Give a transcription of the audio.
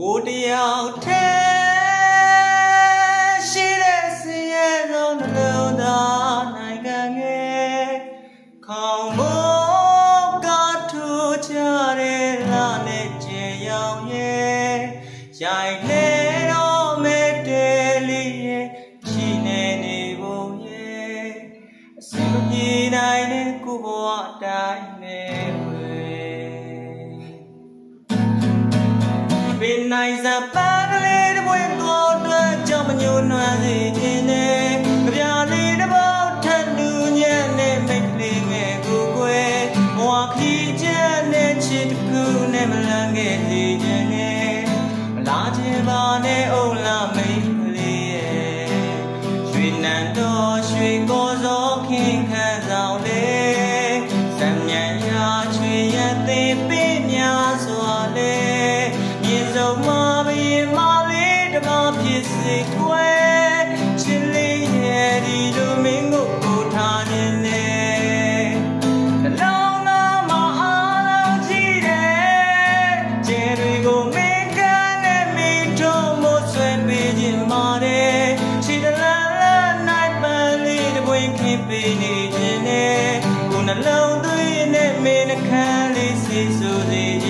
ကိုတယောက်ထဲရှိတဲ့စင်ရဲ့ဆုံးနှလုံးသားနိုင်ငံငယ်ခေါင်းမိုးကထူချတဲ့လာနဲ့ကျေရောင်ရဲ့ရိုင်နေတော့မဲ့တဲလေးရဲ့ရှိနေနေပုံရဲ့အစင်မပြေနိုင်တဲ့ကိုဘဝအတိုင်း ပင်နိုင်စပန်းကလေးတစ်ပွင့်ကိုအတွက်ကြောင့်မညှို့နှွမ်းစေခြင်းနဲ့ကြပြာလေးတစ်ပေါက်ထပ်လူညံ့နဲ့မိတ်ကလေးငယ်ကိုကွယ်ဘဝခီးချက်နဲ့ချစ်တစ်ခုနဲ့မလန်းခဲ့စေခြင်းနဲ့မလားခြင်းပါနဲ့အုံလာမိတ်ကလေးရဲ့ရွှေနံတော်ရွှေကိုစောခင်ခန့်ဆောင်လေစံမြန်ရာချွေရသေးပင် စ်စေကွယ်ချစ်လေးရဲ့ဒီလိုမင်းကိုကိုထားနေလေနှလုံးသားမအားလုံးကြည့်တယ်ကျဲတွေကိုမင်းကနဲ့မင်းတို့မို့ဆွဲပေးခြင်းမာတယ်ချစ်တလန်းလန်းနိုင်ပန်းလေးတပွင့်ခင်ပေးနေခြင်းနဲ့ကိုယ်နှလုံးသွင်းနဲ့မင်းနှခမ်းလေးစီဆိုစေ